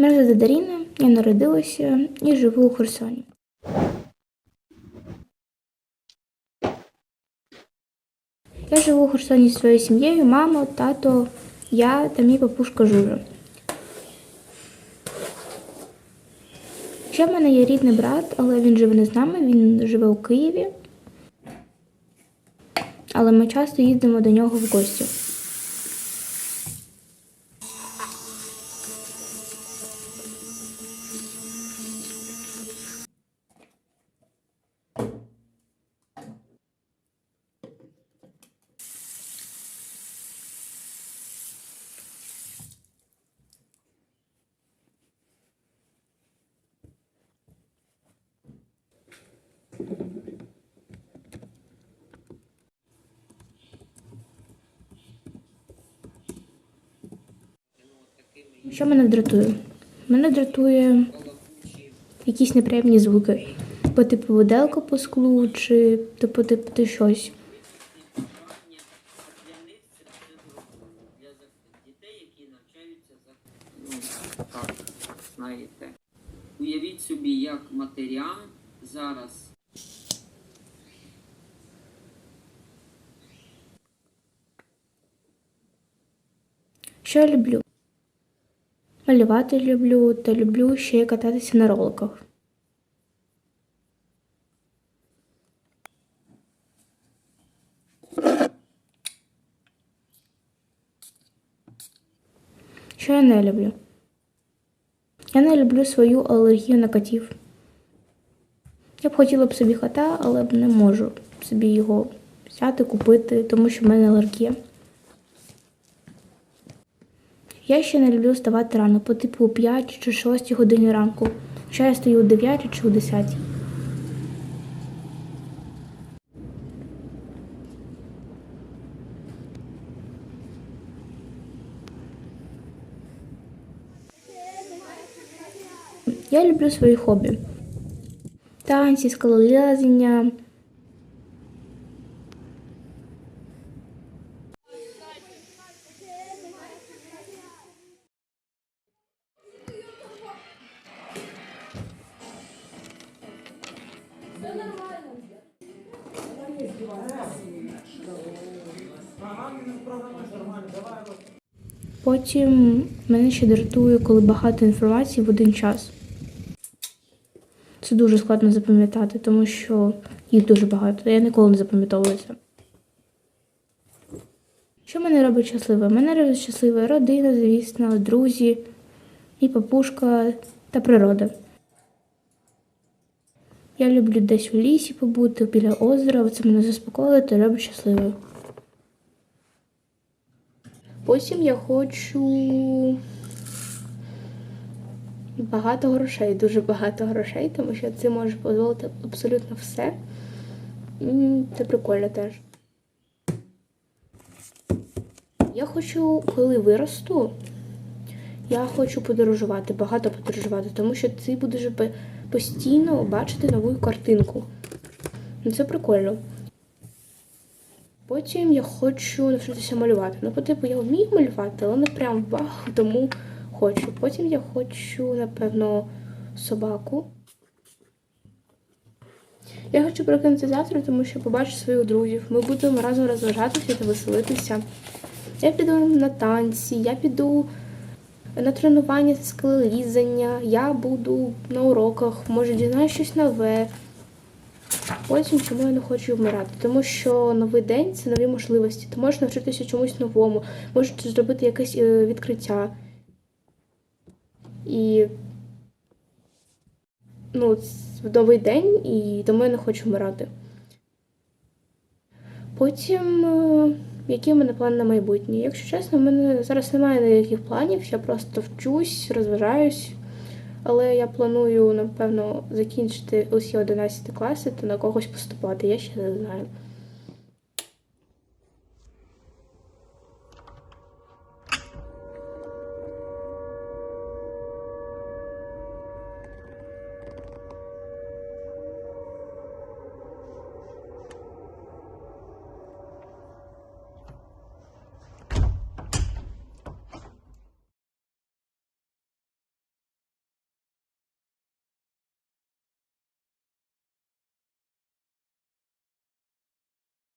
Мене звати Даріна, я народилася і живу у Херсоні. Я живу у Херсоні зі своєю сім'єю, мама, тато, я та мій папушка Жужа. Ще в мене є рідний брат, але він живе не з нами, він живе у Києві. Але ми часто їздимо до нього в гості. Що мене дратує? Мене дратує якісь неприємні звуки. По типу виделка по склу, чи типу типу ти щось. так, знаєте. Уявіть собі, як матерям зараз Що я люблю? Малювати люблю та люблю ще й кататися на роликах. Що я не люблю? Я не люблю свою алергію на котів. Я б хотіла б собі кота, але б не можу собі його взяти, купити, тому що в мене алергія. Я ще не люблю вставати рано, по типу о 5 чи 6 годині ранку. Що я стою о 9 чи о 10. Я люблю свої хобі. Танці, скалолазіння. Потім мене ще дратує, коли багато інформації в один час. Це дуже складно запам'ятати, тому що їх дуже багато. Я ніколи не запам'ятовую це. Що мене робить щасливою? Мене робить щасливою родина, звісно, друзі, і папушка та природа. Я люблю десь у лісі побути, біля озера, це мене заспокоює та робить щасливою. Потім я хочу багато грошей, дуже багато грошей, тому що це може дозволити абсолютно все. Це прикольно теж. Я хочу, коли виросту, я хочу подорожувати, багато подорожувати, тому що ти будеш постійно бачити нову картинку. Ну, Це прикольно. Потім я хочу навчитися малювати. Ну, по типу, я вмію малювати, але не прям вау, тому хочу. Потім я хочу, напевно, собаку. Я хочу прокинути завтра, тому що побачу своїх друзів. Ми будемо разом розважатися та веселитися. Я піду на танці, я піду на тренування та скелелізання, я буду на уроках, може дізнаюсь щось нове. Потім чому я не хочу вмирати? Тому що новий день це нові можливості. Ти можеш навчитися чомусь новому, можеш зробити якесь е, відкриття. І ну, новий день, і тому я не хочу вмирати. Потім, е, які в мене плани на майбутнє? Якщо чесно, в мене зараз немає ніяких планів, я просто вчусь, розважаюсь. Але я планую, напевно, закінчити усі 11 класи та на когось поступати. Я ще не знаю.